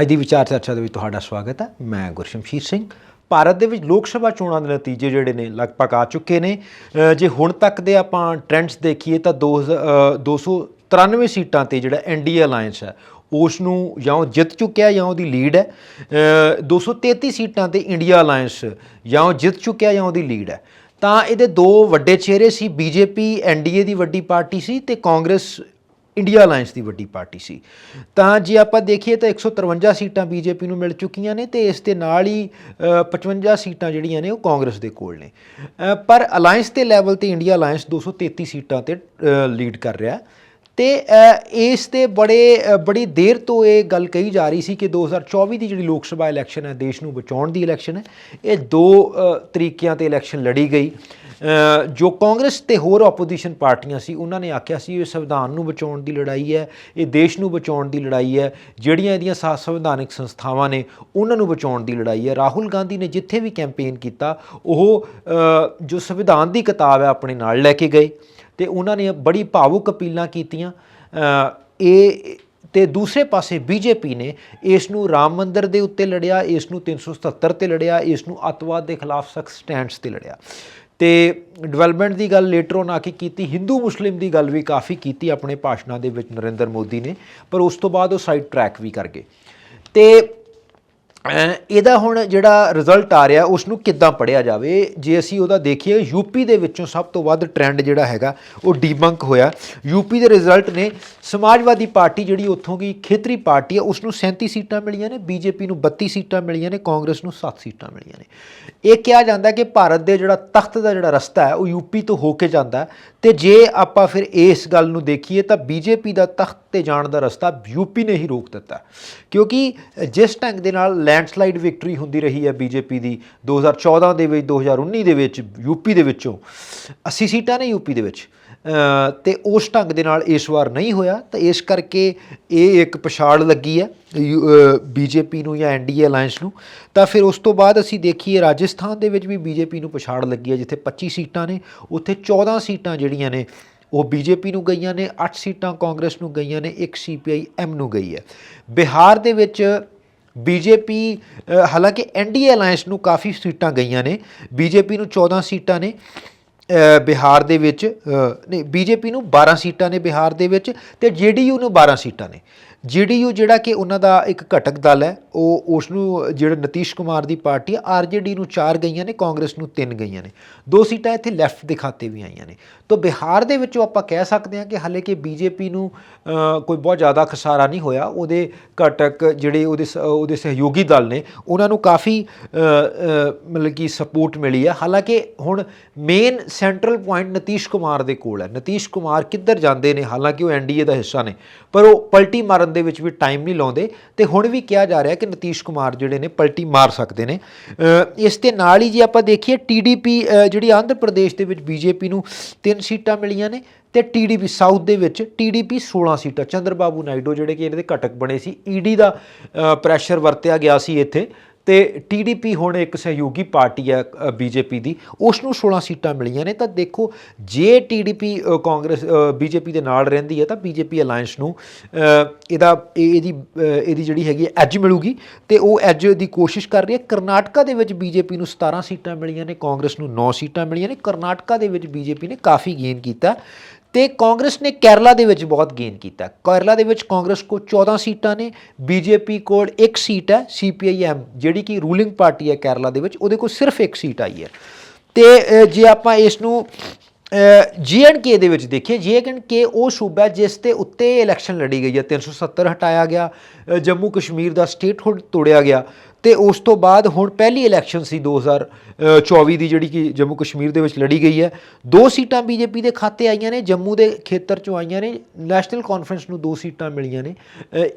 ਅੱਜ ਦੀ ਵਿਚਾਰ ਚਰਚਾ ਦੇ ਵਿੱਚ ਤੁਹਾਡਾ ਸਵਾਗਤ ਹੈ। ਮੈਂ ਗੁਰਸ਼ਮਸ਼ੀਰ ਸਿੰਘ। ਭਾਰਤ ਦੇ ਵਿੱਚ ਲੋਕ ਸਭਾ ਚੋਣਾਂ ਦੇ ਨਤੀਜੇ ਜਿਹੜੇ ਨੇ ਲਗਭਗ ਆ ਚੁੱਕੇ ਨੇ। ਜੇ ਹੁਣ ਤੱਕ ਦੇ ਆਪਾਂ ਟ੍ਰੈਂਡਸ ਦੇਖੀਏ ਤਾਂ ਦੋ ਹਜ਼ਾਰ- ਅ, 293 ਸੀਟਾਂ ਤੇ ਜਿਹੜਾ ਐਨਡੀਏ ਅਲਾਈਅੰਸ ਹੈ ਉਸ ਨੂੰ ਜਾਂ ਉਹ ਜਿੱਤ ਚੁੱਕਿਆ ਜਾਂ ਉਹਦੀ ਲੀਡ ਹੈ। ਅ, 233 ਸੀਟਾਂ ਤੇ ਇੰਡੀਆ ਅਲਾਈਅੰਸ ਜਾਂ ਉਹ ਜਿੱਤ ਚੁੱਕਿਆ ਜਾਂ ਉਹਦੀ ਲੀਡ ਹੈ। ਤਾਂ ਇਹਦੇ ਦੋ ਵੱਡੇ ਚਿਹਰੇ ਸੀ। ਬੀਜੇਪੀ ਐਨਡੀਏ ਦੀ ਵੱਡੀ ਪਾਰਟੀ ਸੀ ਤੇ ਕਾਂਗਰਸ ਇੰਡੀਆ ਅਲਾਈਅੰਸ ਦੀ ਵੱਡੀ ਪਾਰਟੀ ਸੀ। ਤਾਂ ਜੇ ਆਪਾਂ ਦੇਖੀਏ ਤਾਂ 153 ਸੀਟਾਂ ਬੀਜੇਪੀ ਨੂੰ ਮਿਲ ਚੁੱਕੀਆਂ ਨੇ ਤੇ ਇਸ ਦੇ ਨਾਲ ਹੀ ਅ, 55 ਸੀਟਾਂ ਜਿਹੜੀਆਂ ਨੇ ਉਹ ਕਾਂਗਰਸ ਦੇ ਕੋਲ ਨੇ। ਪਰ ਅਲਾਈਅੰਸ ਦੇ ਲੈਵਲ ਤੇ ਇੰਡੀਆ ਅਲਾਈਅੰਸ 233 ਸੀਟਾਂ ਤੇ ਲੀਡ ਕਰ ਰਿਹਾ। ਤੇ ਇਸ ਤੇ ਬੜੇ ਬੜੀ ਦੇਰ ਤੋਂ ਇਹ ਗੱਲ ਕਹੀ ਜਾ ਰਹੀ ਸੀ ਕਿ 2024 ਦੀ ਜਿਹੜੀ ਲੋਕ ਸਭਾ ਇਲੈਕਸ਼ਨ ਹੈ ਦੇਸ਼ ਨੂੰ ਬਚਾਉਣ ਦੀ ਇਲੈਕਸ਼ਨ ਹੈ ਇਹ ਦੋ ਤਰੀਕਿਆਂ ਤੇ ਇਲੈਕਸ਼ਨ ਲੜੀ ਗਈ। ਜੋ ਕਾਂਗਰਸ ਤੇ ਹੋਰ ਆਪੋਜੀਸ਼ਨ ਪਾਰਟੀਆਂ ਸੀ, ਉਹਨਾਂ ਨੇ ਆਖਿਆ ਸੀ, ਇਹ ਸੰਵਿਧਾਨ ਨੂੰ ਬਚਾਉਣ ਦੀ ਲੜਾਈ ਹੈ, ਇਹ ਦੇਸ਼ ਨੂੰ ਬਚਾਉਣ ਦੀ ਲੜਾਈ ਹੈ, ਜਿਹੜੀਆਂ ਇਹਦੀਆਂ ਸਾ, ਸੰਵਿਧਾਨਿਕ ਸੰਸਥਾਵਾਂ ਨੇ, ਉਹਨਾਂ ਨੂੰ ਬਚਾਉਣ ਦੀ ਲੜਾਈ ਹੈ। ਰਾਹੁਲ ਗਾਂਧੀ ਨੇ ਜਿੱਥੇ ਵੀ ਕੈਂਪੇਨ ਕੀਤਾ, ਉਹ ਜੋ ਸੰਵਿਧਾਨ ਦੀ ਕਿਤਾਬ ਹੈ, ਆਪਣੇ ਨਾਲ ਲੈ ਕੇ ਗਏ ਤੇ ਉਹਨਾਂ ਨੇ ਬੜੀ ਭਾਵੁਕ ਅਪੀਲਾਂ ਕੀਤੀਆਂ। ਇਹ ਤੇ ਦੂਸਰੇ ਪਾਸੇ ਬੀਜੇਪੀ ਨੇ ਇਸ ਨੂੰ ਰਾਮ ਮੰਦਰ ਦੇ ਉੱਤੇ ਲੜਿਆ, ਇਸ ਨੂੰ 377 ਤੇ ਲੜਿਆ, ਇਸ ਨੂੰ ਅੱਤਵਾਦ ਦੇ ਖਿਲਾਫ ਸਖਤ ਸਟੈਂਡਸ ਤੇ ਲੜਿਆ। ਤੇ ਡਿਵੈਲਪਮੈਂਟ ਦੀ ਗੱਲ ਲੇਟਰ ਔਨ ਆ ਕੇ ਕੀਤੀ ਹਿੰਦੂ ਮੁਸਲਿਮ ਦੀ ਗੱਲ ਵੀ ਕਾਫੀ ਕੀਤੀ ਆਪਣੇ ਭਾਸ਼ਣਾਂ ਦੇ ਵਿੱਚ ਨਰਿੰਦਰ ਮੋਦੀ ਨੇ, ਪਰ ਉਸ ਤੋਂ ਬਾਅਦ ਉਹ ਸਾਈਡ ਟਰੈਕ ਵੀ ਕਰ ਗਏ। ਤੇ ਇਹਦਾ ਹੁਣ ਜਿਹੜਾ ਰਿਜ਼ਲਟ ਆ ਰਿਹਾ ਉਸ ਨੂੰ ਕਿੱਦਾਂ ਪੜਿਆ ਜਾਵੇ? ਜੇ ਅਸੀਂ ਉਹਦਾ ਦੇਖੀਏ ਯੂਪੀ ਦੇ ਵਿੱਚੋਂ ਸਭ ਤੋਂ ਵੱਧ ਟ੍ਰੈਂਡ ਜਿਹੜਾ ਹੈਗਾ, ਉਹ ਡੀਬੰਕ ਹੋਇਆ। ਯੂਪੀ ਦੇ ਰਿਜ਼ਲਟ ਨੇ ਸਮਾਜਵਾਦੀ ਪਾਰਟੀ ਜਿਹੜੀ ਉੱਥੋਂ ਦੀ ਖੇਤਰੀ ਪਾਰਟੀ ਹੈ ਉਸ ਨੂੰ 37 ਸੀਟਾਂ ਮਿਲੀਆਂ ਨੇ, ਬੀਜੇਪੀ ਨੂੰ 32 ਸੀਟਾਂ ਮਿਲੀਆਂ ਨੇ, ਕਾਂਗਰਸ ਨੂੰ 7 ਸੀਟਾਂ ਮਿਲੀਆਂ ਨੇ। ਇਹ ਕਿਹਾ ਜਾਂਦਾ ਕਿ ਭਾਰਤ ਦੇ ਜਿਹੜਾ ਤਖਤ ਦਾ ਜਿਹੜਾ ਰਸਤਾ ਹੈ, ਉਹ ਯੂਪੀ ਤੋਂ ਹੋ ਕੇ ਜਾਂਦਾ ਹੈ। ਤੇ ਜੇ ਆਪਾਂ ਫਿਰ ਇਸ ਗੱਲ ਨੂੰ ਦੇਖੀਏ, ਤਾਂ ਬੀਜੇਪੀ ਦਾ ਤਖਤ ਤੇ ਜਾਣ ਦਾ ਰਸਤਾ ਯੂਪੀ ਨੇ ਹੀ ਰੋਕ ਦਿੱਤਾ। ਕਿਉਂਕਿ ਜਿਸ ਢੰਗ ਦੇ ਨਾਲ ਲੈਂਡਸਲਾਈਡ ਵਿਕਟਰੀ ਹੁੰਦੀ ਰਹੀ ਹੈ ਬੀਜੇਪੀ ਦੀ 2014 ਦੇ ਵਿੱਚ 2019 ਦੇ ਵਿੱਚ ਯੂਪੀ ਦੇ ਵਿੱਚੋਂ। 80 ਸੀਟਾਂ ਨੇ ਯੂਪੀ ਦੇ ਵਿੱਚ। ਅ, ਤੇ ਉਸ ਢੰਗ ਦੇ ਨਾਲ ਇਸ ਵਾਰ ਨਹੀਂ ਹੋਇਆ ਤਾਂ ਇਸ ਕਰਕੇ ਇਹ ਇੱਕ ਪਛਾੜ ਲੱਗੀ ਹੈ ਬੀਜੇਪੀ ਨੂੰ ਜਾਂ ਐਨਡੀਏ ਅਲਾਈਅੰਸ ਨੂੰ। ਤਾਂ ਫਿਰ ਉਸ ਤੋਂ ਬਾਅਦ ਅਸੀਂ ਦੇਖੀਏ ਰਾਜਸਥਾਨ ਦੇ ਵਿੱਚ ਵੀ ਬੀਜੇਪੀ ਨੂੰ ਪਛਾੜ ਲੱਗੀ ਹੈ ਜਿੱਥੇ 25 ਸੀਟਾਂ ਨੇ ਉੱਥੇ 14 ਸੀਟਾਂ ਜਿਹੜੀਆਂ ਨੇ ਉਹ ਬੀਜੇਪੀ ਨੂੰ ਗਈਆਂ ਨੇ 8 ਸੀਟਾਂ ਕਾਂਗਰਸ ਨੂੰ ਗਈਆਂ ਨੇ ਇੱਕ ਸੀਪੀਆਈ ਐਮ ਨੂੰ ਗਈ ਹੈ। ਬਿਹਾਰ ਦੇ ਵਿੱਚ ਬੀਜੇਪੀ ਹਾਲਾਂਕਿ ਐਨਡੀਏ ਅਲਾਈਅੰਸ ਨੂੰ ਕਾਫੀ ਸੀਟਾਂ ਗਈਆਂ ਨੇ। ਬੀਜੇਪੀ ਨੂੰ 14 ਸੀਟਾਂ ਨੇ ਬਿਹਾਰ ਦੇ ਵਿੱਚ ਅ, ਨਹੀਂ ਬੀਜੇਪੀ ਨੂੰ 12 ਸੀਟਾਂ ਨੇ ਬਿਹਾਰ ਦੇ ਵਿੱਚ ਤੇ ਜੇਡੀਯੂ ਨੂੰ 12 ਸੀਟਾਂ ਨੇ। ਜੇਡੀਯੂ ਜਿਹੜਾ ਕਿ ਉਹਨਾਂ ਦਾ ਇੱਕ ਘਟਕ ਦਲ ਹੈ, ਉਹ ਉਸ ਨੂੰ ਜਿਹੜਾ ਨਤੀਸ਼ ਕੁਮਾਰ ਦੀ ਪਾਰਟੀ ਹੈ ਆਰਜੇਡੀ ਨੂੰ 4 ਗਈਆਂ ਨੇ, ਕਾਂਗਰਸ ਨੂੰ 3 ਗਈਆਂ ਨੇ। ਦੋ ਸੀਟਾਂ ਇੱਥੇ ਲੈਫਟ ਦੇ ਖਾਤੇ ਵੀ ਆਈਆਂ ਨੇ। ਤਾਂ ਬਿਹਾਰ ਦੇ ਵਿੱਚੋਂ ਆਪਾਂ ਕਹਿ ਸਕਦੇ ਹਾਂ ਕਿ ਹਾਲੇ ਕਿ ਬੀਜੇਪੀ ਨੂੰ ਕੋਈ ਬਹੁਤ ਜ਼ਿਆਦਾ ਖਸਾਰਾ ਨਹੀਂ ਹੋਇਆ। ਉਹਦੇ ਘਟਕ ਜਿਹੜੇ ਉਹਦੇ ਸ- ਉਹਦੇ ਸਹਿਯੋਗੀ ਦਲ ਨੇ, ਉਹਨਾਂ ਨੂੰ ਕਾਫੀ ਮਤਲਬ ਕਿ ਸਪੋਰਟ ਮਿਲੀ ਹੈ। ਹਾਲਾਂਕਿ ਹੁਣ main central point Nitish Kumar ਦੇ ਕੋਲ ਹੈ। ਨਤੀਸ਼ ਕੁਮਾਰ ਕਿੱਧਰ ਜਾਂਦੇ ਨੇ? ਹਾਲਾਂਕਿ ਉਹ ਐਨਡੀਏ ਦਾ ਹਿੱਸਾ ਨੇ। ਪਰ ਉਹ ਪਲਟੀ ਮਾਰਨ ਦੇ ਵਿੱਚ ਵੀ ਟਾਈਮ ਨਹੀਂ ਲਾਉਂਦੇ ਤੇ ਹੁਣ ਵੀ ਕਿਹਾ ਜਾ ਰਿਹਾ ਕਿ ਨਤੀਸ਼ ਕੁਮਾਰ ਜਿਹੜੇ ਨੇ ਪਲਟੀ ਮਾਰ ਸਕਦੇ ਨੇ। ਇਸ ਦੇ ਨਾਲ ਹੀ ਜੇ ਆਪਾਂ ਦੇਖੀਏ ਟੀਡੀਪੀ ਜਿਹੜੀ ਆਂਧਰ ਪ੍ਰਦੇਸ਼ ਦੇ ਵਿੱਚ ਬੀਜੇਪੀ ਨੂੰ ਤਿੰਨ ਸੀਟਾਂ ਮਿਲੀਆਂ ਨੇ ਤੇ ਟੀਡੀਪੀ ਸਾਊਥ ਦੇ ਵਿੱਚ ਟੀਡੀਪੀ 16 ਸੀਟਾਂ ਚੰਦਰਬਾਬੂ ਨਾਇਡੂ ਜਿਹੜੇ ਕਿ ਇਹਦੇ ਘਟਕ ਬਣੇ ਸੀ ਈਡੀ ਦਾ ਪ੍ਰੈਸ਼ਰ ਵਰਤਿਆ ਗਿਆ ਸੀ ਇੱਥੇ। ਤੇ ਟੀਡੀਪੀ ਹੁਣ ਇੱਕ ਸਹਿਯੋਗੀ ਪਾਰਟੀ ਹੈ ਬੀਜੇਪੀ ਦੀ। ਉਸ ਨੂੰ 16 ਸੀਟਾਂ ਮਿਲੀਆਂ ਨੇ। ਤਾਂ ਦੇਖੋ, ਜੇ ਟੀਡੀਪੀ ਕਾਂਗਰਸ ਬੀਜੇਪੀ ਦੇ ਨਾਲ ਰਹਿੰਦੀ ਹੈ, ਤਾਂ ਬੀਜੇਪੀ ਅਲਾਈਅੰਸ ਨੂੰ ਇਹਦਾ, ਇਹ- ਇਹਦੀ ਇਹਦੀ ਜਿਹੜੀ ਹੈਗੀ ਐਜ ਮਿਲੂਗੀ। ਤੇ ਉਹ ਐਜ ਦੀ ਕੋਸ਼ਿਸ਼ ਕਰ ਰਹੀ ਹੈ। ਕਰਨਾਟਕਾ ਦੇ ਵਿੱਚ ਬੀਜੇਪੀ ਨੂੰ 17 ਸੀਟਾਂ ਮਿਲੀਆਂ ਨੇ, ਕਾਂਗਰਸ ਨੂੰ 9 ਸੀਟਾਂ ਮਿਲੀਆਂ ਨੇ। ਕਰਨਾਟਕਾ ਦੇ ਵਿੱਚ ਬੀਜੇਪੀ ਨੇ ਕਾਫੀ ਗੇਨ ਕੀਤਾ। ਤੇ ਕਾਂਗਰਸ ਨੇ ਕੇਰਲਾ ਦੇ ਵਿੱਚ ਬਹੁਤ ਗੇਨ ਕੀਤਾ। ਕੇਰਲਾ ਦੇ ਵਿੱਚ ਕਾਂਗਰਸ ਕੋਲ 14 ਸੀਟਾਂ ਨੇ, ਬੀਜੇਪੀ ਕੋਲ ਇੱਕ ਸੀਟ ਹੈ ਸੀਪੀਆਈਐਮ ਜਿਹੜੀ ਕਿ ਰੂਲਿੰਗ ਪਾਰਟੀ ਹੈ ਕੇਰਲਾ ਦੇ ਵਿੱਚ, ਉਹਦੇ ਕੋਲ ਸਿਰਫ ਇੱਕ ਸੀਟ ਆਈ ਹੈ। ਤੇ ਜੇ ਆਪਾਂ ਇਸ ਨੂੰ ਜੀਐਨਕੇ ਦੇ ਵਿੱਚ ਦੇਖੀਏ ਜੀਐਨਕੇ ਉਹ ਸੂਬਾ ਜਿਸ ਤੇ ਉੱਤੇ ਇਲੈਕਸ਼ਨ ਲੜੀ ਗਈ ਹੈ। 370 ਹਟਾਇਆ ਗਿਆ ਜੰਮੂ ਕਸ਼ਮੀਰ ਦਾ ਸਟੇਟਹੁੱਡ ਤੋੜਿਆ ਗਿਆ। ਤੇ ਉਸ ਤੋਂ ਬਾਅਦ ਹੁਣ ਪਹਿਲੀ ਇਲੈਕਸ਼ਨ ਸੀ 2024 ਦੀ ਜਿਹੜੀ ਕਿ ਜੰਮੂ ਕਸ਼ਮੀਰ ਦੇ ਵਿੱਚ ਲੜੀ ਗਈ ਹੈ। ਦੋ ਸੀਟਾਂ ਬੀਜੇਪੀ ਦੇ ਖਾਤੇ ਆਈਆਂ ਨੇ, ਜੰਮੂ ਦੇ ਖੇਤਰ ਚੋਂ ਆਈਆਂ ਨੇ, ਨੈਸ਼ਨਲ ਕਾਨਫਰੰਸ ਨੂੰ ਦੋ ਸੀਟਾਂ ਮਿਲੀਆਂ ਨੇ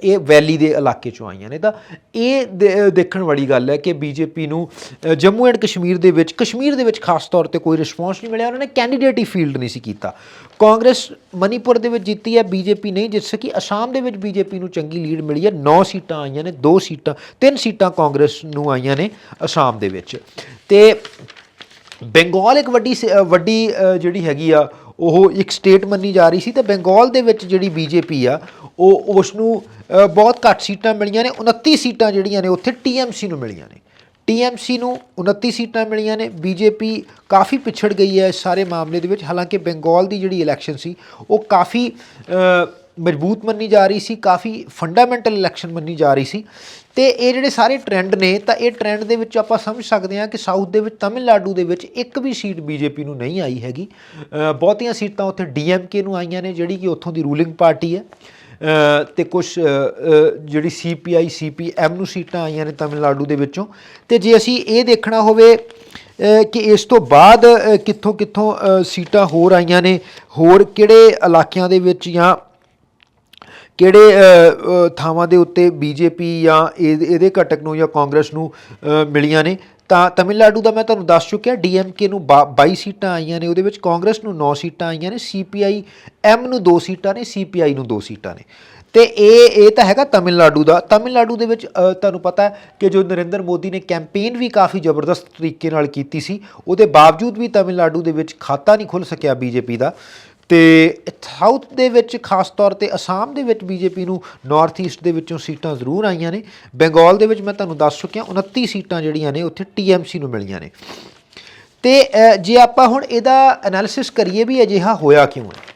ਇਹ ਵੈਲੀ ਦੇ ਇਲਾਕੇ ਚੋਂ ਆਈਆਂ ਨੇ। ਤਾਂ ਇਹ ਦੇ- ਦੇਖਣ ਵਾਲੀ ਗੱਲ ਹੈ ਕਿ ਬੀਜੇਪੀ ਨੂੰ ਜੰਮੂ ਐਂਡ ਕਸ਼ਮੀਰ ਦੇ ਵਿੱਚ, ਕਸ਼ਮੀਰ ਦੇ ਵਿੱਚ ਖਾਸ ਤੌਰ ਤੇ ਕੋਈ ਰਿਸਪੌਂਸ ਨਹੀਂ ਮਿਲਿਆ, ਉਹਨਾਂ ਨੇ ਕੈਂਡੀਡੇਟ ਹੀ ਫੀਲਡ ਨਹੀਂ ਸੀ ਕੀਤਾ। ਕਾਂਗਰਸ ਮਨੀਪੁਰ ਦੇ ਵਿੱਚ ਜਿੱਤੀ ਹੈ, ਬੀਜੇਪੀ ਨਹੀਂ, ਜਿਸ ਕਿ ਅਸਾਮ ਦੇ ਵਿੱਚ ਬੀਜੇਪੀ ਨੂੰ ਚੰਗੀ ਲੀਡ ਮਿਲੀ ਹੈ। 9 ਸੀਟਾਂ ਆਈਆਂ ਨੇ 2 ਸੀਟਾਂ 3 ਸੀਟਾਂ ਕਾਂਗਰਸ ਨੂੰ ਆਈਆਂ ਨੇ ਅਸਾਮ ਦੇ ਵਿੱਚ। ਤੇ ਬੰਗਾਲ ਇੱਕ ਵੱਡੀ ਸ- ਵੱਡੀ ਜਿਹੜੀ ਹੈਗੀ ਆ, ਉਹ ਇੱਕ ਸਟੇਟ ਮੰਨੀ ਜਾ ਰਹੀ ਸੀ ਤੇ ਬੰਗਾਲ ਦੇ ਵਿੱਚ ਜਿਹੜੀ ਬੀਜੇਪੀ ਆ, ਉਹ ਉਸ ਨੂੰ ਬਹੁਤ ਘੱਟ ਸੀਟਾਂ ਮਿਲੀਆਂ ਨੇ 29 ਸੀਟਾਂ ਜਿਹੜੀਆਂ ਨੇ ਉੱਥੇ ਟੀਐਮਸੀ ਨੂੰ ਮਿਲੀਆਂ ਨੇ। ਟੀਐਮਸੀ ਨੂੰ 29 ਸੀਟਾਂ ਮਿਲੀਆਂ ਨੇ, ਬੀਜੇਪੀ ਕਾਫੀ ਪਿਛੜ ਗਈ ਹੈ ਇਸ ਸਾਰੇ ਮਾਮਲੇ ਦੇ ਵਿੱਚ, ਹਾਲਾਂਕਿ ਬੰਗਾਲ ਦੀ ਜਿਹੜੀ ਇਲੈਕਸ਼ਨ ਸੀ, ਉਹ ਕਾਫੀ ਮਜ਼ਬੂਤ ਮੰਨੀ ਜਾ ਰਹੀ ਸੀ, ਕਾਫੀ ਫੰਡਾਮੈਂਟਲ ਇਲੈਕਸ਼ਨ ਮੰਨੀ ਜਾ ਰਹੀ ਸੀ। ਤੇ ਇਹ ਜਿਹੜੇ ਸਾਰੇ ਟ੍ਰੈਂਡ ਨੇ ਤਾਂ ਇਹ ਟ੍ਰੈਂਡ ਦੇ ਵਿੱਚ ਆਪਾਂ ਸਮਝ ਸਕਦੇ ਹਾਂ ਕਿ ਸਾਊਥ ਦੇ ਵਿੱਚ ਤਾਮਿਲਨਾਡੂ ਦੇ ਵਿੱਚ ਇੱਕ ਵੀ ਸੀਟ ਬੀਜੇਪੀ ਨੂੰ ਨਹੀਂ ਆਈ ਹੈਗੀ। ਬਹੁਤੀਆਂ ਸੀਟਾਂ ਉੱਥੇ ਡੀਐਮਕੇ ਨੂੰ ਆਈਆਂ ਨੇ ਜਿਹੜੀ ਕਿ ਉੱਥੋਂ ਦੀ ਰੂਲਿੰਗ ਪਾਰਟੀ ਹੈ। ਅ, ਤੇ ਕੁਝ ਜਿਹੜੀ ਸੀਪੀਆਈ ਸੀਪੀਐਮ ਨੂੰ ਸੀਟਾਂ ਆਈਆਂ ਨੇ ਤਾਮਿਲਨਾਡੂ ਦੇ ਵਿੱਚੋਂ। ਤੇ ਜੇ ਅਸੀਂ ਇਹ ਦੇਖਣਾ ਹੋਵੇ ਕਿ ਇਸ ਤੋਂ ਬਾਅਦ ਕਿੱਥੋਂ ਕਿੱਥੋਂ ਸੀਟਾਂ ਹੋਰ ਆਈਆਂ ਨੇ ਹੋਰ ਕਿਹੜੇ ਇਲਾਕਿਆਂ ਦੇ ਵਿੱਚ ਜਾਂ ਕਿਹੜੇ ਥਾਵਾਂ ਦੇ ਉੱਤੇ ਬੀਜੇਪੀ ਜਾਂ ਇਹ- ਇਹਦੇ ਘਟਕ ਨੂੰ ਜਾਂ ਕਾਂਗਰਸ ਨੂੰ ਮਿਲੀਆਂ ਨੇ? ਤਾਂ ਤਮਿਲਨਾਡੂ ਦਾ ਮੈਂ ਤੁਹਾਨੂੰ ਦੱਸ ਚੁੱਕਿਆ, ਡੀਐਮਕੇ ਨੂੰ ਬਾ- 22 ਸੀਟਾਂ ਆਈਆਂ ਨੇ, ਉਹਦੇ ਵਿੱਚ ਕਾਂਗਰਸ ਨੂੰ 9 ਸੀਟਾਂ ਆਈਆਂ ਨੇ, ਸੀਪੀਆਈ ਐਮ ਨੂੰ 2 ਸੀਟਾਂ ਨੇ, ਸੀਪੀਆਈ ਨੂੰ 2 ਸੀਟਾਂ ਨੇ। ਤੇ ਇਹ ਇਹ ਤਾਂ ਹੈਗਾ ਤਮਿਲਨਾਡੂ ਦਾ। ਤਮਿਲਨਾਡੂ ਦੇ ਵਿੱਚ ਤੁਹਾਨੂੰ ਪਤਾ ਹੈ ਕਿ ਜੋ ਨਰਿੰਦਰ ਮੋਦੀ ਨੇ ਕੈਂਪੇਨ ਵੀ ਕਾਫੀ ਜ਼ਬਰਦਸਤ ਤਰੀਕੇ ਨਾਲ ਕੀਤੀ ਸੀ, ਉਹਦੇ ਬਾਵਜੂਦ ਵੀ ਤਮਿਲਨਾਡੂ ਦੇ ਵਿੱਚ ਖਾਤਾ ਨਹੀਂ ਖੁੱਲ ਸਕਿਆ ਬੀਜੇਪੀ ਦਾ। ਤੇ ਸਾਊਥ ਦੇ ਵਿੱਚ ਖਾਸ ਤੌਰ ਤੇ ਅਸਾਮ ਦੇ ਵਿੱਚ ਬੀਜੇਪੀ ਨੂੰ ਨਾਰਥ ਈਸਟ ਦੇ ਵਿੱਚੋਂ ਸੀਟਾਂ ਜ਼ਰੂਰ ਆਈਆਂ ਨੇ। ਬੰਗਾਲ ਦੇ ਵਿੱਚ ਮੈਂ ਤੁਹਾਨੂੰ ਦੱਸ ਚੁੱਕਿਆ 29 ਸੀਟਾਂ ਜਿਹੜੀਆਂ ਨੇ, ਉੱਥੇ ਟੀਐਮਸੀ ਨੂੰ ਮਿਲੀਆਂ ਨੇ। ਤੇ ਜੇ ਆਪਾਂ ਹੁਣ ਇਹਦਾ ਐਨਾਲਿਸਿਸ ਕਰੀਏ ਵੀ ਅਜਿਹਾ ਹੋਇਆ ਕਿਉਂ ਹੈ?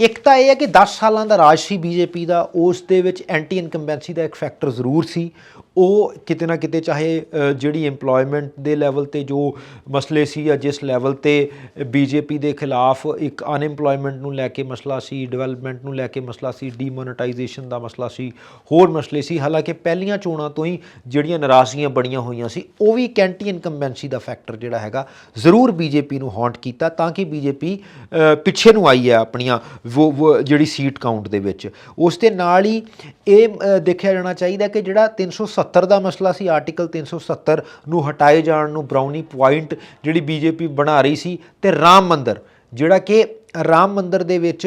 ਇੱਕ ਤਾਂ ਇਹ ਹੈ ਕਿ 10 ਸਾਲਾਂ ਦਾ ਰਾਜ ਸੀ ਬੀਜੇਪੀ ਦਾ, ਉਸ ਦੇ ਵਿੱਚ ਐਂਟੀ ਇਨਕੰਬੈਂਸੀ ਦਾ ਇੱਕ ਫੈਕਟਰ ਜ਼ਰੂਰ ਸੀ। ਉਹ ਕਿਤੇ ਨਾ ਕਿਤੇ ਚਾਹੇ ਜਿਹੜੀ EMPLOYMENT ਦੇ ਲੈਵਲ ਤੇ ਜੋ ਮਸਲੇ ਸੀ ਜਾਂ ਜਿਸ ਲੈਵਲ ਤੇ ਬੀਜੇਪੀ ਦੇ ਖਿਲਾਫ ਇੱਕ ਅਨਐਮਪਲੋਇਮੈਂਟ ਨੂੰ ਲੈ ਕੇ ਮਸਲਾ ਸੀ ਡਿਵੈਲਪਮੈਂਟ ਨੂੰ ਲੈ ਕੇ ਮਸਲਾ ਸੀ ਡੀਮੋਨੇਟਾਈਜੇਸ਼ਨ ਦਾ ਮਸਲਾ ਸੀ, ਹੋਰ ਮਸਲੇ ਸੀ, ਹਾਲਾਂਕਿ ਪਹਿਲੀਆਂ ਚੋਣਾਂ ਤੋਂ ਹੀ ਜਿਹੜੀਆਂ ਨਾਰਾਜ਼ਗੀਆਂ ਬੜੀਆਂ ਹੋਈਆਂ ਸੀ, ਉਹ ਵੀ ਕੈਂਟੀ ਇਨਕੰਬੈਂਸੀ ਦਾ ਫੈਕਟਰ ਜਿਹੜਾ ਹੈਗਾ, ਜ਼ਰੂਰ ਬੀਜੇਪੀ ਨੂੰ ਹੌਂਟ ਕੀਤਾ ਤਾਂ ਕਿ ਬੀਜੇਪੀ ਪਿੱਛੇ ਨੂੰ ਆਈ ਹੈ ਆਪਣੀਆਂ ਵੋ- ਵੋ, ਜਿਹੜੀ ਸੀਟ ਕਾਊਂਟ ਦੇ ਵਿੱਚ। ਉਸ ਦੇ ਨਾਲ ਹੀ ਇਹ ਦੇਖਿਆ ਜਾਣਾ ਚਾਹੀਦਾ ਕਿ ਜਿਹੜਾ 370 ਦਾ ਮਸਲਾ ਸੀ ਆਰਟੀਕਲ 370 ਨੂੰ ਹਟਾਏ ਜਾਣ ਨੂੰ ਬਰਾਉਨੀ ਪੁਆਇੰਟ ਜਿਹੜੀ ਬੀਜੇਪੀ ਬਣਾ ਰਹੀ ਸੀ ਤੇ ਰਾਮ ਮੰਦਰ, ਜਿਹੜਾ ਕਿ ਰਾਮ ਮੰਦਰ ਦੇ ਵਿੱਚ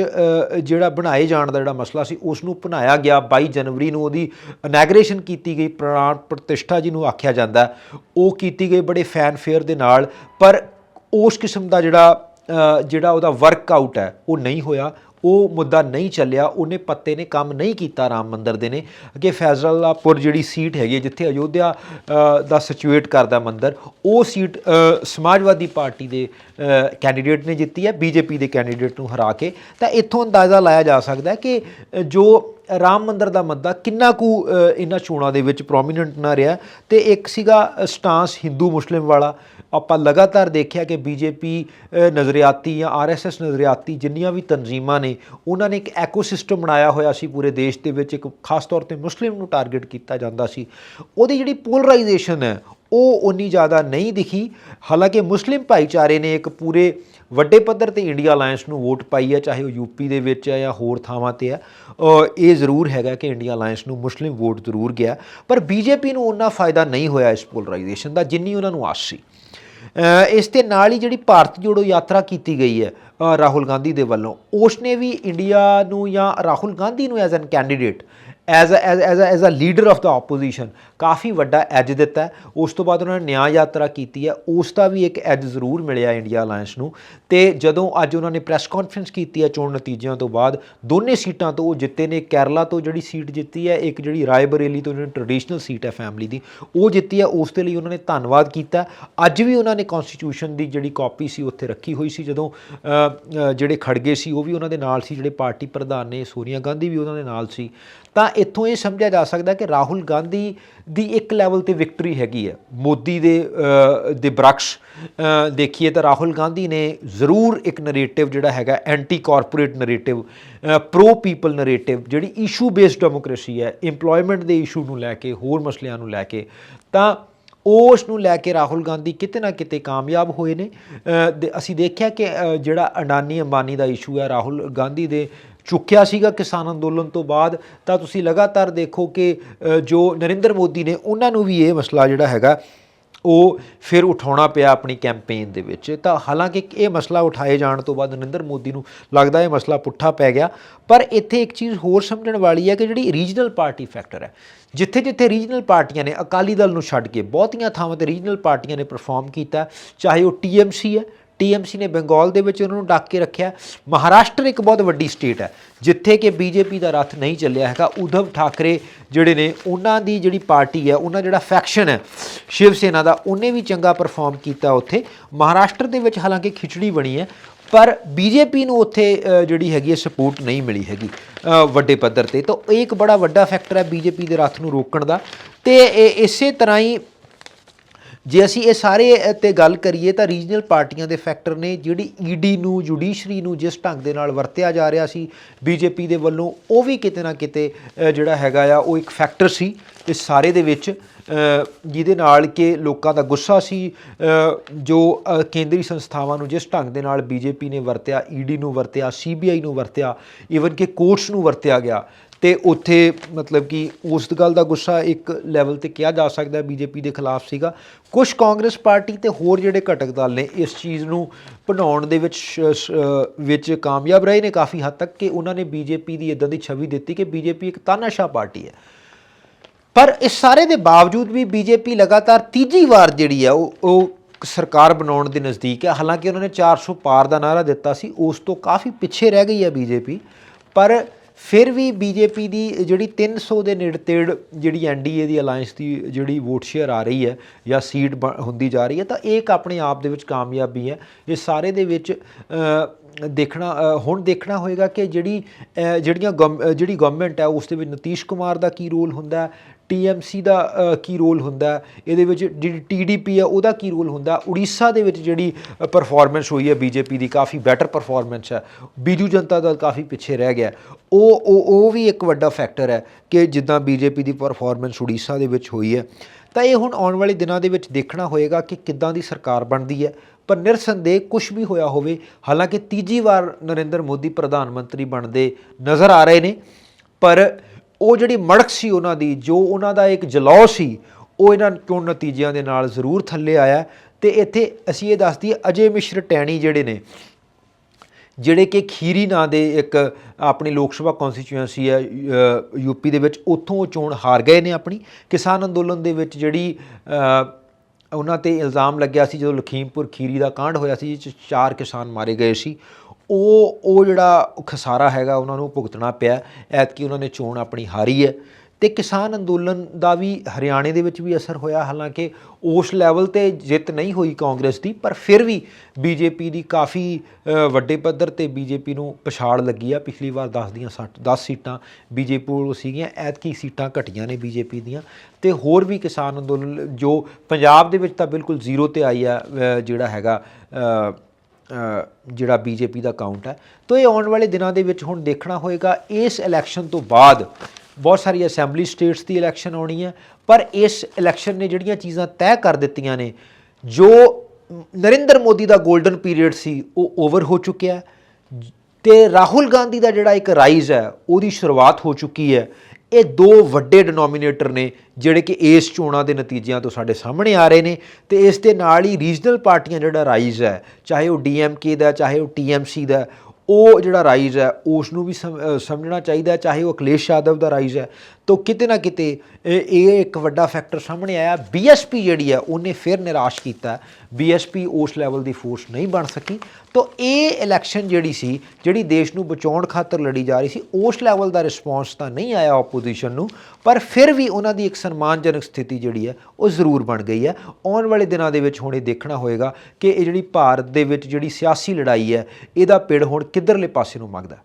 ਜਿਹੜਾ ਬਣਾਏ ਜਾਣ ਦਾ ਜਿਹੜਾ ਮਸਲਾ ਸੀ ਉਸ ਨੂੰ ਬਣਾਇਆ ਗਿਆ 22 ਜਨਵਰੀ ਨੂੰ, ਉਹਦੀ ਇਨੈਗਰੇਸ਼ਨ ਕੀਤੀ ਗਈ, ਪ੍ਰਾਣ ਪ੍ਰਤਿਸ਼ਠਾ ਜਿਹਨੂੰ ਆਖਿਆ ਜਾਂਦਾ, ਉਹ ਕੀਤੀ ਗਈ ਬੜੇ ਫੈਨ ਫੇਅਰ ਦੇ ਨਾਲ, ਪਰ ਉਸ ਕਿਸਮ ਦਾ ਜਿਹੜਾ ਜਿਹੜਾ ਉਹਦਾ ਵਰਕਆਊਟ ਹੈ, ਉਹ ਨਹੀਂ ਹੋਇਆ ਉਹ ਮੁੱਦਾ ਨਹੀਂ ਚੱਲਿਆ ਉਹਨੇ ਪੱਤੇ ਨੇ ਕੰਮ ਨਹੀਂ ਕੀਤਾ ਰਾਮ ਮੰਦਰ ਦੇ ਨੇ। ਅੱਗੇ ਫੈਜ਼ਲਾਪੁਰ ਜਿਹੜੀ ਸੀਟ ਹੈਗੀ ਹੈ, ਜਿੱਥੇ ਅਯੋਧਿਆ ਦਾ ਸਿਚੁਏਟ ਕਰਦਾ ਮੰਦਰ ਉਹ ਸੀਟ ਸਮਾਜਵਾਦੀ ਪਾਰਟੀ ਦੇ ਕੈਂਡੀਡੇਟ ਨੇ ਜਿੱਤੀ ਹੈ ਬੀਜੇਪੀ ਦੇ ਕੈਂਡੀਡੇਟ ਨੂੰ ਹਰਾ ਕੇ। ਤਾਂ ਇੱਥੋਂ ਅੰਦਾਜ਼ਾ ਲਾਇਆ ਜਾ ਸਕਦਾ ਹੈ ਕਿ ਜੋ ਰਾਮ ਮੰਦਰ ਦਾ ਮੁੱਦਾ ਕਿੰਨਾ ਕੁ ਇਹਨਾਂ ਚੋਣਾਂ ਦੇ ਵਿੱਚ ਪ੍ਰੋਮੀਨੈਂਟ ਨਾ ਰਿਹਾ ਤੇ ਇੱਕ ਸੀਗਾ ਸਟਾਂਸ ਹਿੰਦੂ ਮੁਸਲਿਮ ਵਾਲਾ ਆਪਾਂ ਲਗਾਤਾਰ ਦੇਖਿਆ ਕਿ ਬੀਜੇਪੀ ਨਜ਼ਰੀਆਤੀ ਜਾਂ ਆਰਐਸਐਸ ਨਜ਼ਰੀਆਤੀ ਜਿੰਨੀਆਂ ਵੀ ਤਨਜ਼ੀਮਾਂ ਨੇ, ਉਹਨਾਂ ਨੇ ਇੱਕ ਐਕੋਸਿਸਟਮ ਬਣਾਇਆ ਹੋਇਆ ਸੀ ਪੂਰੇ ਦੇਸ਼ ਦੇ ਵਿੱਚ, ਇੱਕ ਖਾਸ ਤੌਰ ਤੇ ਮੁਸਲਿਮ ਨੂੰ ਟਾਰਗੇਟ ਕੀਤਾ ਜਾਂਦਾ ਸੀ। ਉਹਦੀ ਜਿਹੜੀ ਪੋਲਰਾਈਜੇਸ਼ਨ ਹੈ, ਉਹ ਉਨੀ ਜ਼ਿਆਦਾ ਨਹੀਂ ਦਿਖੀ। ਹਾਲਾਂਕਿ ਮੁਸਲਿਮ ਭਾਈਚਾਰੇ ਨੇ ਇੱਕ ਪੂਰੇ ਵੱਡੇ ਪੱਧਰ ਤੇ ਇੰਡੀਆ ਅਲਾਈਅੰਸ ਨੂੰ ਵੋਟ ਪਾਈ ਹੈ, ਚਾਹੇ ਉਹ ਯੂਪੀ ਦੇ ਵਿੱਚ ਹੈ ਜਾਂ ਹੋਰ ਥਾਵਾਂ ਤੇ ਹੈ। ਇਹ ਜ਼ਰੂਰ ਹੈਗਾ ਕਿ ਇੰਡੀਆ ਅਲਾਈਅੰਸ ਨੂੰ ਮੁਸਲਿਮ ਵੋਟ ਜ਼ਰੂਰ ਗਿਆ। ਪਰ ਬੀਜੇਪੀ ਨੂੰ ਉਹਨਾਂ ਫਾਇਦਾ ਨਹੀਂ ਹੋਇਆ ਇਸ ਪੋਲਰਾਈਜੇਸ਼ਨ ਦਾ, ਜਿੰਨੀ ਉਹਨਾਂ ਨੂੰ ਆਸ ਸੀ। ਇਸ ਦੇ ਨਾਲ ਹੀ ਜਿਹੜੀ ਭਾਰਤ ਜੋੜੋ ਯਾਤਰਾ ਕੀਤੀ ਗਈ ਹੈ ਰਾਹੁਲ ਗਾਂਧੀ ਦੇ ਵੱਲੋਂ ਉਸ ਨੇ ਵੀ ਇੰਡੀਆ ਨੂੰ ਜਾਂ ਰਾਹੁਲ ਗਾਂਧੀ ਨੂੰ as an candidate as as as as a leader of the opposition ਕਾਫੀ ਵੱਡਾ ਐਜ ਦਿੱਤਾ ਉਸ ਤੋਂ ਬਾਅਦ ਉਹਨਾਂ ਨੇ ਨਿਆਂ ਯਾਤਰਾ ਕੀਤੀ ਹੈ। ਉਸ ਦਾ ਵੀ ਇੱਕ ਐਜ ਜ਼ਰੂਰ ਮਿਲਿਆ ਇੰਡੀਆ ਅਲਾਈਅੰਸ ਨੂੰ। ਤੇ ਜਦੋਂ ਅੱਜ ਉਹਨਾਂ ਨੇ ਪ੍ਰੈਸ ਕਾਨਫਰੰਸ ਕੀਤੀ ਹੈ ਚੋਣ ਨਤੀਜਿਆਂ ਤੋਂ ਬਾਅਦ, ਦੋਨੇ ਸੀਟਾਂ ਤੋਂ ਉਹ ਜਿੱਤੇ ਨੇ। ਕੇਰਲਾ ਤੋਂ ਜਿਹੜੀ ਸੀਟ ਜਿੱਤੀ ਹੈ, ਇੱਕ ਜਿਹੜੀ ਰਾਏਬਰੇਲੀ ਤੋਂ ਜਿਹੜੀ ਟ੍ਰੈਡੀਸ਼ਨਲ ਸੀਟ ਹੈ ਫੈਮਿਲੀ ਦੀ, ਉਹ ਜਿੱਤੀ ਹੈ। ਉਸ ਦੇ ਲਈ ਉਹਨਾਂ ਨੇ ਧੰਨਵਾਦ ਕੀਤਾ ਅੱਜ ਵੀ ਉਹਨਾਂ ਨੇ ਕਨਸਟੀਟਿਊਸ਼ਨ ਦੀ ਜਿਹੜੀ ਕਾਪੀ ਸੀ, ਉੱਥੇ ਰੱਖੀ ਹੋਈ ਸੀ। ਜਦੋਂ ਜਿਹੜੇ ਖੜਗੇ ਸੀ, ਉਹ ਵੀ ਉਹਨਾਂ ਦੇ ਨਾਲ ਸੀ। ਜਿਹੜੇ ਪਾਰਟੀ ਪ੍ਰਧਾਨ ਨੇ, ਸੋਨੀਆ ਗਾਂਧੀ ਵੀ ਉਹਨਾਂ ਦੇ ਨਾਲ ਸੀ। ਤਾਂ ਇੱਥੋਂ ਇਹ ਸਮਝਿਆ ਜਾ ਸਕਦਾ ਕਿ ਰਾਹੁਲ ਗਾਂਧੀ ਦੀ ਇੱਕ ਲੈਵਲ ਤੇ ਵਿਕਟਰੀ ਹੈਗੀ ਹੈ। ਮੋਦੀ ਦੇ ਦੇ ਬਰਕਸ਼ ਦੇਖੀਏ ਤਾਂ ਰਾਹੁਲ ਗਾਂਧੀ ਨੇ ਜ਼ਰੂਰ ਇੱਕ ਨੈਰੇਟਿਵ ਜਿਹੜਾ ਹੈਗਾ anti corporate narrative pro people narrative ਜਿਹੜੀ ਇਸ਼ੂ ਬੇਸਡ ਡੈਮੋਕ੍ਰੇਸੀ ਹੈ, EMPLOYMENT ਦੇ ਇਸ਼ੂ ਨੂੰ ਲੈ ਕੇ, ਹੋਰ ਮਸਲਿਆਂ ਨੂੰ ਲੈ ਕੇ, ਤਾਂ ਉਸ ਨੂੰ ਲੈ ਕੇ ਰਾਹੁਲ ਗਾਂਧੀ ਕਿਤੇ ਨਾ ਕਿਤੇ ਕਾਮਯਾਬ ਹੋਏ ਨੇ। ਦੇ- ਅਸੀਂ ਦੇਖਿਆ ਕਿ ਜਿਹੜਾ ਅਡਾਨੀ ਅੰਬਾਨੀ ਦਾ ਇਸ਼ੂ ਹੈ, ਰਾਹੁਲ ਗਾਂਧੀ ਦੇ ਚੁੱਕਿਆ ਸੀਗਾ ਕਿਸਾਨ ਅੰਦੋਲਨ ਤੋਂ ਬਾਅਦ, ਤਾਂ ਤੁਸੀਂ ਲਗਾਤਾਰ ਦੇਖੋ ਕਿ ਜੋ ਨਰਿੰਦਰ ਮੋਦੀ ਨੇ ਉਹਨਾਂ ਨੂੰ ਵੀ ਇਹ ਮਸਲਾ ਜਿਹੜਾ ਹੈਗਾ, ਉਹ ਫਿਰ ਉਠਾਉਣਾ ਪਿਆ ਆਪਣੀ ਕੈਂਪੇਨ ਦੇ ਵਿੱਚ। ਤਾਂ ਹਾਲਾਂਕਿ ਇਹ ਮਸਲਾ ਉਠਾਏ ਜਾਣ ਤੋਂ ਬਾਅਦ ਨਰਿੰਦਰ ਮੋਦੀ ਨੂੰ ਲੱਗਦਾ ਇਹ ਮਸਲਾ ਪੁੱਠਾ ਪੈ ਗਿਆ। ਪਰ ਇੱਥੇ ਇੱਕ ਚੀਜ਼ ਹੋਰ ਸਮਝਣ ਵਾਲੀ ਹੈ ਕਿ ਜਿਹੜੀ ਰੀਜਨਲ ਪਾਰਟੀ ਫੈਕਟਰ ਹੈ ਜਿੱਥੇ ਜਿੱਥੇ ਰੀਜਨਲ ਪਾਰਟੀਆਂ ਨੇ ਅਕਾਲੀ ਦਲ ਨੂੰ ਛੱਡ ਕੇ ਬਹੁਤੀਆਂ ਥਾਵਾਂ ਤੇ ਰੀਜਨਲ ਪਾਰਟੀਆਂ ਨੇ ਪਰਫਾਰਮ ਕੀਤਾ, ਚਾਹੇ ਉਹ ਟੀਐਮਸੀ ਹੈ ਟੀਐਮਸੀ ਨੇ ਬੰਗਾਲ ਦੇ ਵਿੱਚ ਉਹਨਾਂ ਨੂੰ ਡੱਕ ਕੇ ਰੱਖਿਆ। ਮਹਾਰਾਸ਼ਟਰ ਇੱਕ ਬਹੁਤ ਵੱਡੀ ਸਟੇਟ ਹੈ, ਜਿੱਥੇ ਕਿ ਬੀਜੇਪੀ ਦਾ ਰੱਥ ਨਹੀਂ ਚੱਲਿਆ ਹੈਗਾ। ਉਧਵ ਠਾਕਰੇ ਜਿਹੜੇ ਨੇ, ਉਹਨਾਂ ਦੀ ਜਿਹੜੀ ਪਾਰਟੀ ਹੈ, ਉਹਨਾਂ ਜਿਹੜਾ ਫੈਕਸ਼ਨ ਹੈ, ਸ਼ਿਵ ਸੈਨਾ ਦਾ, ਉਹਨੇ ਵੀ ਚੰਗਾ ਪਰਫਾਰਮ ਕੀਤਾ ਉੱਥੇ। ਮਹਾਰਾਸ਼ਟਰ ਦੇ ਵਿੱਚ ਹਾਲਾਂਕਿ ਖਿਚੜੀ ਬਣੀ ਹੈ, ਪਰ ਬੀਜੇਪੀ ਨੂੰ ਉੱਥੇ ਜਿਹੜੀ ਹੈਗੀ ਹੈ ਸਪੋਰਟ ਨਹੀਂ ਮਿਲੀ ਹੈਗੀ ਵੱਡੇ ਪੱਧਰ ਤੇ। ਤਾਂ ਇਹ ਇੱਕ ਬੜਾ ਵੱਡਾ ਫੈਕਟਰ ਹੈ ਬੀਜੇਪੀ ਦੇ ਰੱਥ ਨੂੰ ਰੋਕਣ ਦਾ। ਤੇ ਇਸੇ ਤਰ੍ਹਾਂ ਹੀ ਜੇ ਅਸੀਂ ਇਹ ਸਾਰੇ ਤੇ ਗੱਲ ਕਰੀਏ ਤਾਂ ਰੀਜਨਲ ਪਾਰਟੀਆਂ ਦੇ ਫੈਕਟਰ ਨੇ ਜਿਹੜੀ ਈਡੀ ਨੂੰ, ਜੁਡੀਸ਼ਰੀ ਨੂੰ ਜਿਸ ਢੰਗ ਦੇ ਨਾਲ ਵਰਤਿਆ ਜਾ ਰਿਹਾ ਸੀ, ਬੀਜੇਪੀ ਦੇ ਵੱਲੋਂ, ਉਹ ਵੀ ਕਿਤੇ ਨਾ ਕਿਤੇ ਜਿਹੜਾ ਹੈਗਾ ਆ, ਉਹ ਇੱਕ ਫੈਕਟਰ ਸੀ ਇਸ ਸਾਰੇ ਦੇ ਵਿੱਚ ਜਿਹਦੇ ਨਾਲ ਕਿ ਲੋਕਾਂ ਦਾ ਗੁੱਸਾ ਸੀ ਜੋ ਕੇਂਦਰੀ ਸੰਸਥਾਵਾਂ ਨੂੰ ਜਿਸ ਢੰਗ ਦੇ ਨਾਲ ਬੀਜੇਪੀ ਨੇ ਵਰਤਿਆ, ਈਡੀ ਨੂੰ ਵਰਤਿਆ, ਸੀਬੀਆਈ ਨੂੰ ਵਰਤਿਆ, ਈਵਨ ਕਿ ਕੋਰਟਸ ਨੂੰ ਵਰਤਿਆ ਗਿਆ ਤੇ ਉੱਥੇ ਮਤਲਬ ਕਿ ਉਸ ਗੱਲ ਦਾ ਗੁੱਸਾ ਇੱਕ ਲੈਵਲ ਤੇ ਕਿਹਾ ਜਾ ਸਕਦਾ ਬੀਜੇਪੀ ਦੇ ਖਿਲਾਫ ਸੀਗਾ। ਕੁਝ ਕਾਂਗਰਸ ਪਾਰਟੀ ਤੇ ਹੋਰ ਜਿਹੜੇ ਘਟਕ ਦਲ ਨੇ, ਇਸ ਚੀਜ਼ ਨੂੰ ਬਣਾਉਣ ਦੇ ਵਿੱਚ ਵਿੱਚ ਕਾਮਯਾਬ ਰਹੇ ਨੇ ਕਾਫੀ ਹੱਦ ਤੱਕ ਕਿ ਉਹਨਾਂ ਨੇ ਬੀਜੇਪੀ ਦੀ ਇਦਾਂ ਦੀ ਛਵੀ ਦਿੱਤੀ ਕਿ ਬੀਜੇਪੀ ਇੱਕ ਤਾਨਾਸ਼ਾਹ ਪਾਰਟੀ ਹੈ। ਪਰ ਇਸ ਸਾਰੇ ਦੇ ਬਾਵਜੂਦ ਵੀ ਬੀਜੇਪੀ ਲਗਾਤਾਰ ਤੀਜੀ ਵਾਰ ਜਿਹੜੀ ਆ, ਉਹ ਉਹ ਸਰਕਾਰ ਬਣਾਉਣ ਦੇ ਨਜ਼ਦੀਕ ਹੈ ਹਾਲਾਂਕਿ ਉਹਨਾਂ ਨੇ 400 ਪਾਰ ਦਾ ਨਾਰਾ ਦਿੱਤਾ ਸੀ, ਉਸ ਤੋਂ ਕਾਫੀ ਪਿੱਛੇ ਰਹਿ ਗਈ ਹੈ ਬੀਜੇਪੀ। ਪਰ ਫਿਰ ਵੀ ਬੀਜੇਪੀ ਦੀ ਜਿਹੜੀ 300 ਦੇ ਨੇੜੇ ਤੇੜ ਜਿਹੜੀ ਐਨਡੀਏ ਦੀ ਅਲਾਈਅੰਸ ਦੀ ਜਿਹੜੀ ਵੋਟ ਸ਼ੇਅਰ ਆ ਰਹੀ ਹੈ ਜਾਂ ਸੀਟ ਬ- ਹੁੰਦੀ ਜਾ ਰਹੀ ਹੈ, ਤਾਂ ਇਹ ਇੱਕ ਆਪਣੇ ਆਪ ਦੇ ਵਿੱਚ ਕਾਮਯਾਬੀ ਹੈ। ਇਹ ਸਾਰੇ ਦੇ ਵਿੱਚ ਦੇਖਣਾ ਹੁਣ ਦੇਖਣਾ ਹੋਏਗਾ ਕਿ ਜਿਹੜੀ ਜਿਹੜੀਆਂ ਗਵਰਮ- ਜਿਹੜੀ ਗਵਰਨਮੈਂਟ ਹੈ, ਉਸ ਦੇ ਵਿੱਚ ਨਤੀਸ਼ ਕੁਮਾਰ ਦਾ ਕੀ ਰੋਲ ਹੁੰਦਾ ਟੀਐਮਸੀ ਦਾ ਕੀ ਰੋਲ ਹੁੰਦਾ? ਇਹਦੇ ਵਿੱਚ ਜਿਹੜੀ ਟੀਡੀਪੀ ਹੈ ਉਹਦਾ ਕੀ ਰੋਲ ਹੁੰਦਾ? ਉੜੀਸਾ ਦੇ ਵਿੱਚ ਜਿਹੜੀ ਪਰਫਾਰਮੈਂਸ ਹੋਈ ਹੈ ਬੀਜੇਪੀ ਦੀ, ਕਾਫੀ ਬੈਟਰ ਪਰਫਾਰਮੈਂਸ ਹੈ। ਬੀਜੂ ਜਨਤਾ ਦਲ ਕਾਫੀ ਪਿੱਛੇ ਰਹਿ ਗਿਆ। ਉਹ ਉਹ ਉਹ ਵੀ ਇੱਕ ਵੱਡਾ ਫੈਕਟਰ ਹੈ ਕਿ ਜਿੱਦਾਂ ਬੀਜੇਪੀ ਦੀ ਪਰਫਾਰਮੈਂਸ ਉੜੀਸਾ ਦੇ ਵਿੱਚ ਹੋਈ ਹੈ। ਤਾਂ ਇਹ ਹੁਣ ਆਉਣ ਵਾਲੇ ਦਿਨਾਂ ਦੇ ਵਿੱਚ ਦੇਖਣਾ ਹੋਏਗਾ ਕਿ ਕਿੱਦਾਂ ਦੀ ਸਰਕਾਰ ਬਣਦੀ ਹੈ। ਪਰ ਨਿਰਸੰਦੇਹ ਕੁਝ ਵੀ ਹੋਇਆ ਹੋਵੇ, ਹਾਲਾਂਕਿ ਤੀਜੀ ਵਾਰ ਨਰਿੰਦਰ ਮੋਦੀ ਪ੍ਰਧਾਨ ਮੰਤਰੀ ਬਣਦੇ ਨਜ਼ਰ ਆ ਰਹੇ ਨੇ। ਪਰ ਉਹ ਜਿਹੜੀ ਮੜਕ ਸੀ ਉਹਨਾਂ ਦੀ ਜੋ ਉਹਨਾਂ ਦਾ ਇੱਕ ਜਲੌ ਸੀ ਉਹ ਇਹਨਾਂ ਚੋਣ ਨਤੀਜਿਆਂ ਦੇ ਨਾਲ ਜ਼ਰੂਰ ਥੱਲੇ ਆਇਆ ਤੇ ਇੱਥੇ ਅਸੀਂ ਇਹ ਦੱਸਦੀ ਅਜੇ ਮਿਸ਼ਰ ਟੈਣੀ ਜਿਹੜੇ ਨੇ ਜਿਹੜੇ ਕਿ ਖੀਰੀ ਨਾਂ ਦੇ ਇੱਕ ਆਪਣੀ ਲੋਕ ਸਭਾ ਕਨਸਟੀਚੁਐਂਸੀ ਹੈ ਅ, ਯੂਪੀ ਦੇ ਵਿੱਚ ਉੱਥੋਂ ਉਹ ਚੋਣ ਹਾਰ ਗਏ ਨੇ ਆਪਣੀ। ਕਿਸਾਨ ਅੰਦੋਲਨ ਦੇ ਵਿੱਚ ਜਿਹੜੀ ਉਹਨਾਂ ਤੇ ਇਲਜ਼ਾਮ ਲੱਗਿਆ ਸੀ ਜਦੋਂ ਲਖੀਮਪੁਰ ਖੀਰੀ ਦਾ ਕਾਂਡ ਹੋਇਆ ਸੀ ਜਿਸ 'ਚ ਚਾਰ ਕਿਸਾਨ ਮਾਰੇ ਗਏ ਸੀ। ਉਹ ਉਹ ਜਿਹੜਾ ਖਸਾਰਾ ਹੈਗਾ ਉਹਨਾਂ ਨੂੰ ਭੁਗਤਣਾ ਪਿਆ, ਐਤਕੀ ਉਹਨਾਂ ਨੇ ਚੋਣ ਆਪਣੀ ਹਾਰੀ ਹੈ ਤੇ ਕਿਸਾਨ ਅੰਦੋਲਨ ਦਾ ਵੀ ਹਰਿਆਣੇ ਦੇ ਵਿੱਚ ਵੀ ਅਸਰ ਹੋਇਆ। ਹਾਲਾਂਕਿ ਉਸ ਲੈਵਲ ਤੇ ਜਿੱਤ ਨਹੀਂ ਹੋਈ ਕਾਂਗਰਸ ਦੀ, ਪਰ ਫਿਰ ਵੀ ਬੀਜੇਪੀ ਦੀ ਕਾਫੀ ਵੱਡੇ ਪੱਧਰ ਤੇ ਬੀਜੇਪੀ ਨੂੰ ਪਛਾੜ ਲੱਗੀ ਆ। ਪਿਛਲੀ ਵਾਰ 10 ਦੀਆਂ 60 10 ਸੀਟਾਂ ਬੀਜੇਪੀ ਕੋਲ ਸੀਗੀਆਂ, ਐਤਕੀ ਸੀਟਾਂ ਘਟੀਆਂ ਨੇ ਬੀਜੇਪੀ ਦੀਆਂ। ਤੇ ਹੋਰ ਵੀ ਕਿਸਾਨ ਅੰਦੋਲਨ, ਜੋ ਪੰਜਾਬ ਦੇ ਵਿੱਚ ਤਾਂ ਬਿਲਕੁਲ ਜ਼ੀਰੋ ਤੇ ਆਈ ਆ ਜਿਹੜਾ ਹੈਗਾ ਜਿਹੜਾ ਬੀਜੇਪੀ ਦਾ ਕਾਊਂਟ ਹੈ। ਤਾਂ ਇਹ ਆਉਣ ਵਾਲੇ ਦਿਨਾਂ ਦੇ ਵਿੱਚ ਹੁਣ ਦੇਖਣਾ ਹੋਏਗਾ, ਇਸ ਇਲੈਕਸ਼ਨ ਤੋਂ ਬਾਅਦ ਬਹੁਤ ਸਾਰੀ ਅਸੈਂਬਲੀ ਸਟੇਟਸ ਦੀ ਇਲੈਕਸ਼ਨ ਆਉਣੀ ਹੈ, ਪਰ ਇਸ ਇਲੈਕਸ਼ਨ ਨੇ ਜਿਹੜੀਆਂ ਚੀਜ਼ਾਂ ਤੈਅ ਕਰ ਦਿੱਤੀਆਂ ਨੇ, ਜੋ ਨਰਿੰਦਰ ਮੋਦੀ ਦਾ 골ਡਨ ਪੀਰੀਅਡ ਸੀ, ਉਹ ਓਵਰ ਹੋ ਚੁੱਕਿਆ ਹੈ। ਤੇ ਰਾਹੁਲ ਗਾਂਧੀ ਦਾ ਜਿਹੜਾ ਇੱਕ ਰਾਈਜ਼ ਹੈ, ਉਹਦੀ ਸ਼ੁਰੂਆਤ ਹੋ ਚੁੱਕੀ ਹੈ। ਇਹ ਦੋ ਵੱਡੇ ਡਿਨੋਮੀਨੇਟਰ ਨੇ ਜਿਹੜੇ ਕਿ ਇਸ ਚੋਣਾਂ ਦੇ ਨਤੀਜਿਆਂ ਤੋਂ ਸਾਡੇ ਸਾਹਮਣੇ ਆ ਰਹੇ ਨੇ ਤੇ ਇਸ ਦੇ ਨਾਲ ਹੀ ਰੀਜਨਲ ਪਾਰਟੀਆਂ ਜਿਹੜਾ ਰਾਈਜ਼ ਹੈ, ਚਾਹੇ ਉਹ ਡੀਐਮਕੇ ਦਾ, ਚਾਹੇ ਉਹ ਟੀਐਮਸੀ ਦਾ, ਉਹ ਜਿਹੜਾ ਰਾਈਜ਼ ਹੈ ਉਸ ਨੂੰ ਵੀ ਸਮਝਣਾ ਚਾਹੀਦਾ ਚਾਹੇ ਉਹ ਅਖਿਲੇਸ਼ ਯਾਦਵ ਦਾ ਰਾਈਜ਼ ਹੈ। ਤਾਂ ਕਿਤੇ ਨਾ ਕਿਤੇ ਇਹ ਇਹ ਇੱਕ ਵੱਡਾ ਫੈਕਟਰ ਸਾਹਮਣੇ ਆਇਆ। ਬੀਐਸਪੀ ਜਿਹੜੀ ਹੈ, ਉਹਨੇ ਫਿਰ ਨਿਰਾਸ਼ ਕੀਤਾ। ਬੀਐਸਪੀ ਉਸ ਲੈਵਲ ਦੀ ਫੋਰਸ ਨਹੀਂ ਬਣ ਸਕੀ। ਤਾਂ ਇਹ ਇਲੈਕਸ਼ਨ ਜਿਹੜੀ ਸੀ, ਜਿਹੜੀ ਦੇਸ਼ ਨੂੰ ਬਚਾਉਣ ਖਾਤਰ ਲੜੀ ਜਾ ਰਹੀ ਸੀ, ਉਸ ਲੈਵਲ ਦਾ ਰਿਸਪੌਂਸ ਤਾਂ ਨਹੀਂ ਆਇਆ ਆਪੋਜੀਸ਼ਨ ਨੂੰ, ਪਰ ਫਿਰ ਵੀ ਉਹਨਾਂ ਦੀ ਇੱਕ ਸਨਮਾਨਜਨਕ ਸਥਿਤੀ ਜਿਹੜੀ ਹੈ, ਉਹ ਜ਼ਰੂਰ ਬਣ ਗਈ ਹੈ। ਆਉਣ ਵਾਲੇ ਦਿਨਾਂ ਦੇ ਵਿੱਚ ਹੁਣ ਇਹ ਦੇਖਣਾ ਹੋਏਗਾ ਕਿ ਇਹ ਜਿਹੜੀ ਭਾਰਤ ਦੇ ਵਿੱਚ ਜਿਹੜੀ ਸਿਆਸੀ ਲੜਾਈ ਹੈ, ਇਹਦਾ ਪਿੜ ਹੁਣ ਕਿੱਧਰਲੇ ਪਾਸੇ ਨੂੰ ਮੰਗਦਾ